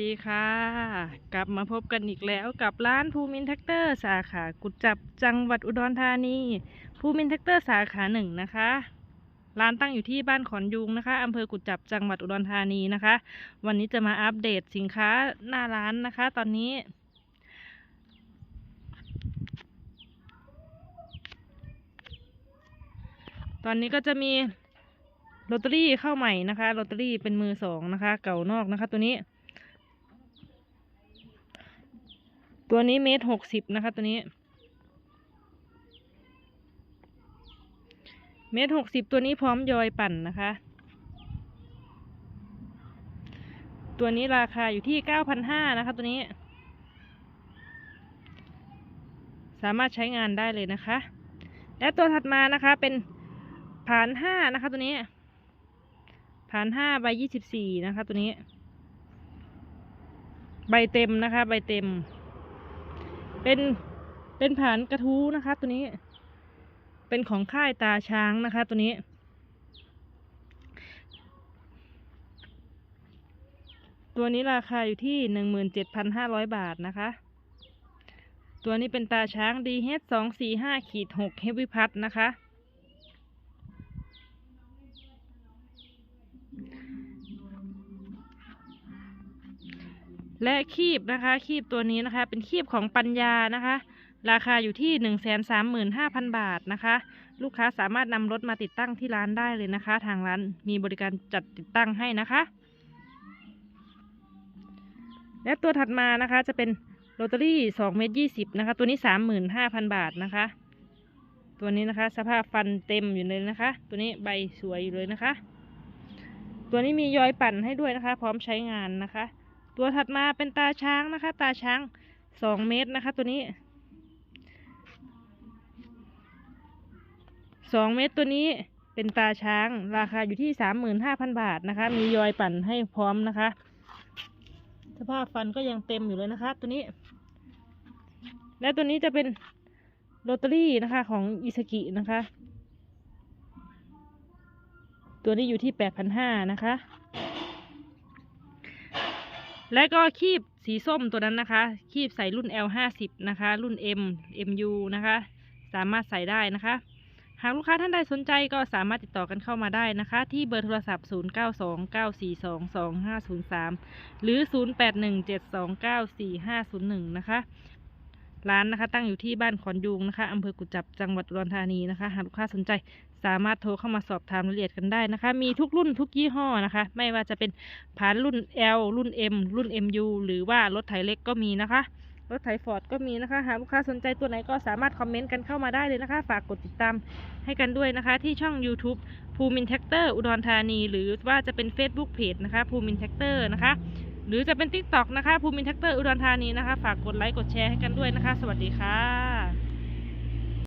ดีค่ะ กลับมาพบกันอีกแล้วกับร้านภูมินแท็กเตอร์สาขากุจจับจังหวัดอุดรธานีภูมินแท็กเตอร์สาขาหนึ่งนะคะ ร้านตั้งอยู่ที่บ้านขอนยุงนะคะอำเภอกุจับจังหวัดอุดรธานีนะคะ วันนี้จะมาอัปเดตสินค้าหน้าร้านนะคะ ตอนนี้ ตอนนี้ก็จะมีลอตเตอรี่เข้าใหม่นะคะลอตเตอรี่เป็นมือสองนะคะ เก่านอกนะคะ ตัวนี้ ตัวนี้เมตรหกสิบนะคะตัวนี้ เมตรหกสิบตัวนี้พร้อมยอยปั่นนะคะ ตัวนี้ราคาอยู่ที่เก้าพันห้านะคะตัวนี้ สามารถใช้งานได้เลยนะคะ และตัวถัดมานะคะเป็นผ่านห้านะคะตัวนี้ผ่านห้าใบยี่สิบสี่นะคะตัวนี้ ใบเต็มนะคะ ใบเต็ม เป็นเป็นผ่านกระทู้นะคะ ตัวนี้ เป็นของค่ายตาช้างนะคะ ตัวนี้ ตัวนี้ราคาอยู่ที่หนึ่งหมื่นเจ็ดพันห้าร้อยบาทนะคะ ตัวนี้เป็นตาช้างดีเฮดสองสี่ห้าขีดหกเฮฟวิพัทนะคะ และคีบนะคะ คีบตัวนี้นะคะ เป็นคีบของปัญญานะคะ ราคาอยู่ที่หนึ่งแสนสามหมื่นห้าพันบาทนะคะ ลูกค้าสามารถนำรถมาติดตั้งที่ร้านได้เลยนะคะ ทางร้านมีบริการจัดติดตั้งให้นะคะ และตัวถัดมานะคะจะเป็นโรตารี่สองเมตรยี่สิบนะคะ ตัวนี้สามหมื่นห้าพันบาทนะคะ ตัวนี้นะคะ สภาพฟันเต็มอยู่เลยนะคะ ตัวนี้ใบสวยอยู่เลยนะคะ ตัวนี้มียอยปั่นให้ด้วยนะคะ พร้อมใช้งานนะคะ ตัวถัดมาเป็นตาช้างนะคะ ตาช้างสองเมตรนะคะ ตัวนี้สองเมตรตัวนี้เป็นตาช้าง ราคาอยู่ที่สามหมื่นห้าพันบาทนะคะ มียอยปั่นให้พร้อมนะคะ สภาพฟันก็ยังเต็มอยู่เลยนะคะ ตัวนี้ และตัวนี้จะเป็นโรตารี่นะคะ ของอิสกินะคะ ตัวนี้อยู่ที่แปดพันห้านะคะ และก็คีบสีส้มตัวนั้นนะคะ คีบใส่รุ่น L ห้าสิบนะคะ รุ่น M MU นะคะ สามารถใส่ได้นะคะ หากลูกค้าท่านใดสนใจก็สามารถติดต่อกันเข้ามาได้นะคะ ที่เบอร์โทรศัพท์ 0 9 2 9 4 2 2 5 0 3 หรือ 0 8 1 7 2 9 4 5 0 1 นะคะ ร้านนะคะ ตั้งอยู่ที่บ้านขอนยุงนะคะอำเภอกุจจับจังหวัดอุดรธานีนะคะ หากลูกค้าสนใจสามารถโทรเข้ามาสอบถามรายละเอียดกันได้นะคะ มีทุกรุ่นทุกยี่ห้อนะคะ ไม่ว่าจะเป็นผ่านรุ่น L รุ่น M รุ่น MU หรือว่ารถไถเล็กก็มีนะคะ รถไถฟอร์ดก็มีนะคะ หากลูกค้าสนใจตัวไหนก็สามารถคอมเมนต์กันเข้ามาได้เลยนะคะ ฝากกดติดตามให้กันด้วยนะคะ ที่ช่อง YouTube ภูมินแท็กเตอร์อุดรธานี หรือว่าจะเป็น Facebook Page นะคะภูมินแท็กเตอร์นะคะ หรือจะเป็น TikTok นะคะภูมินทักเตอร์อุดรธานีนะคะ ฝากกดไลค์กดแชร์ให้กันด้วยนะคะ สวัสดีค่ะ